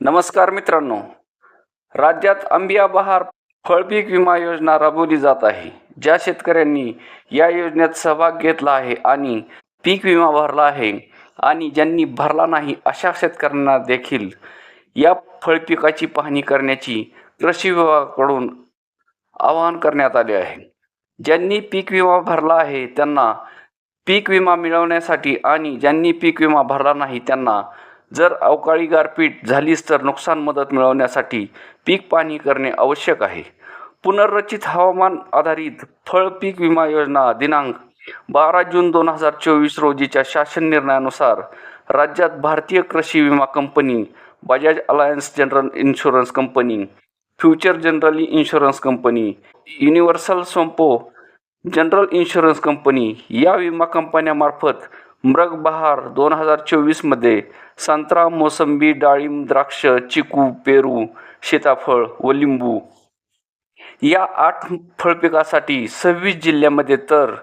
नमस्कार मित्रांनो. राज्यात आंबिया बहार फळपीक विमा योजना राबवली जात आहे. ज्या शेतकऱ्यांनी या योजनेत सहभाग घेतला आहे आणि पीक विमा भरला आहे आणि ज्यांनी भरला नाही अशा शेतकऱ्यांना देखील या फळपिकाची पाहणी करण्याची कृषी विभागाकडून आवाहन करण्यात आले आहे. ज्यांनी पीक विमा भरला आहे त्यांना पीक विमा मिळवण्यासाठी आणि ज्यांनी पीक विमा भरला नाही त्यांना जर अवकाळी गारपीट झालीच तर नुकसान मदत मिळवण्यासाठी पीक पाहणी करणे आवश्यक आहे. पुनर्रचित हवामान आधारित फळ पीक विमा योजना दिनांक बारा जून दोन हजार चोवीस रोजीच्या शासन निर्णयानुसार राज्यात भारतीय कृषी विमा company Bajaj Allianz general insurance company Future Generali insurance company Universal Sompo general insurance company या विमा कंपन्यामार्फत मृग बहार दोन हजार चोवीसमध्ये संत्रा मोसंबी डाळिंब द्राक्ष चिकू पेरू सीताफळ व लिंबू. या आठ फळपिकासाठी सव्वीस जिल्ह्यामध्ये तर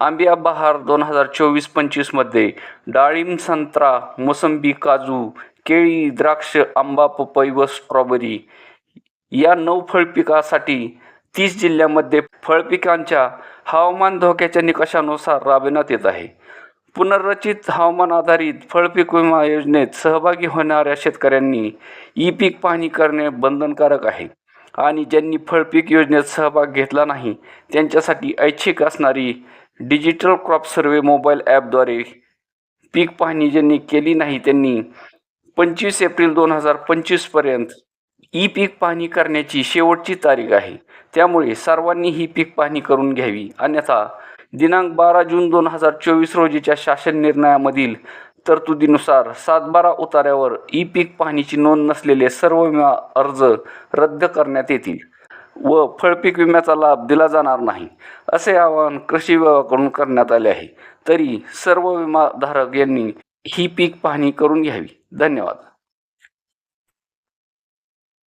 आंबिया बहार दोन हजार चोवीस पंचवीसमध्ये डाळिंब संत्रा मोसंबी काजू केळी द्राक्ष आंबा पपई व स्ट्रॉबेरी या नऊ फळपिकासाठी तीस जिल्ह्यामध्ये फळपिकांच्या हवामान धोक्याच्या निकषानुसार राबविण्यात येत आहे. पुनर्रचित हवामान आधारित फळपीक विमा योजनेत सहभागी होणाऱ्या शेतकऱ्यांनी ई पीक पाहणी करणे बंधनकारक आहे. आणि ज्यांनी फळपीक योजनेत सहभाग घेतला नाही त्यांच्यासाठी ऐच्छिक असणारी डिजिटल क्रॉप सर्वे मोबाईल ॲपद्वारे पीक पाहणी ज्यांनी केली नाही त्यांनी पंचवीस एप्रिल दोन हजार पंचवीसपर्यंत ई पीक पाहणी करण्याची शेवटची तारीख आहे. त्यामुळे सर्वांनी ही पीक पाहणी करून घ्यावी. अन्यथा दिनांक बारा जून दोन हजार चोवीस रोजीच्या शासन निर्णयामधील तरतुदीनुसार सातबारा उतार्यावर ई पीक पाहणीची नोंद नसलेले सर्व विमा अर्ज रद्द करण्यात येतील व फळपीक विम्याचा लाभ दिला जाणार नाही असे आवाहन कृषी विभागाकडून करण्यात आले आहे. तरी सर्व विमाधारक यांनी ही पीक पाहणी करून घ्यावी. धन्यवाद.